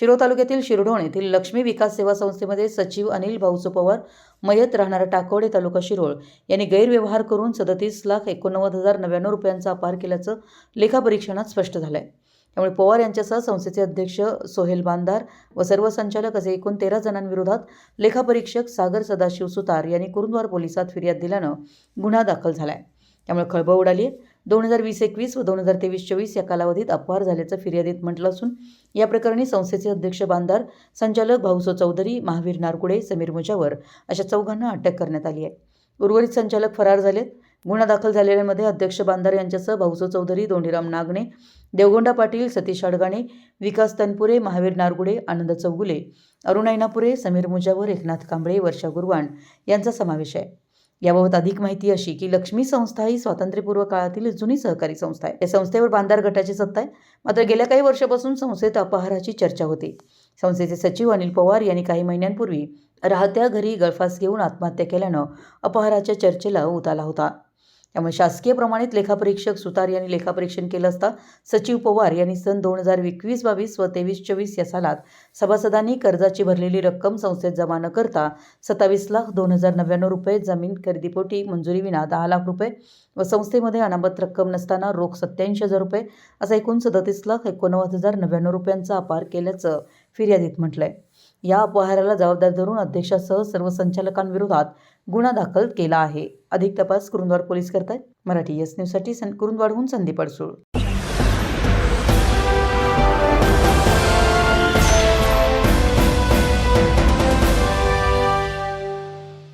शिरो तालुक्यातील शिरढोण येथील लक्ष्मी विकास सेवा संस्थेमध्ये सचिव अनिल भाऊसो पवार मयत राहणारा टाकवडे तालुका शिरोळ यांनी गैरव्यवहार करून सदतीस लाख एकोणनव्वद हजार नव्याण्णव रुपयांचा अपार केल्याचं लेखापरीक्षणात स्पष्ट झालं आहे त्यामुळे पवार यांच्यासह संस्थेचे अध्यक्ष सोहेल बांदार व सर्व संचालक असे एकूण तेरा जणांविरोधात लेखापरीक्षक सागर सदाशिव सुतार यांनी कुरुंदवार पोलिसात फिर्याद दिल्यानं गुन्हा दाखल झाला आहे त्यामुळे खळबळ उडाली आहे. दोन हजार वीस एकवीस व दोन हजार तेवीस चोवीस या कालावधीत अपहार झाल्याचं फिर्यादीत म्हटलं असून या प्रकरणी संस्थेचे अध्यक्ष बांधार संचालक भाऊसो चौधरी महावीर नारकुडे समीर मुजावर अशा चौघांना अटक करण्यात आली आहे. उर्वरित संचालक फरार झालेत. गुन्हा दाखल झालेल्यांमध्ये अध्यक्ष बांधार यांच्यासह भाऊसो चौधरी दोंडीराम नागणे देवगोंडा पाटील सतीश अडगाणे विकास तनपुरे महावीर नारगुडे आनंद चौगुले अरुण ऐनापुरे समीर मुजावर एकनाथ कांबळे वर्षा गुरवाण यांचा समावेश आहे. याबाबत अधिक माहिती अशी की लक्ष्मी संस्था ही स्वातंत्र्यपूर्व काळातील जुनी सहकारी संस्था आहे. या संस्थेवर बांधार गटाची सत्ता आहे. मात्र गेल्या काही वर्षापासून संस्थेत अपहाराची चर्चा होती. संस्थेचे सचिव अनिल पवार यांनी काही महिन्यांपूर्वी राहत्या घरी गळफास घेऊन आत्महत्या केल्यानं अपहाराच्या चर्चेला उताला होता. त्यामुळे शासकीय प्रमाणित लेखापरीक्षक सुतार यांनी लेखापरीक्षण केलं असता सचिव पवार यांनी सन दोन हजार एकवीस बावीस व तेवीस चोवीस या सालात सभासदांनी कर्जाची भरलेली रक्कम संस्थेत जमा न करता सत्तावीस लाख दोन हजार नव्याण्णव रुपये जमीन खरेदीपोटी मंजुरीविना दहा लाख रुपये व संस्थेमध्ये अनामत रक्कम नसताना रोख सत्याऐंशी हजार रुपये असा एकूण सदतीस लाख एकोणनव्वद हजार नव्याण्णव रुपयांचा अपार केल्याचं फिर्यादीत म्हटलं आहे या अपहाराला जबाबदार धरून अध्यक्षासह सर्व संचालकांविरोधात गुन्हा दाखल केला आहे. अधिक तपास कुरुंदवार पोलीस करतायत. मराठी एस न्यूजसाठी सन कुरुंदवाडहून संदीप अडसूळ.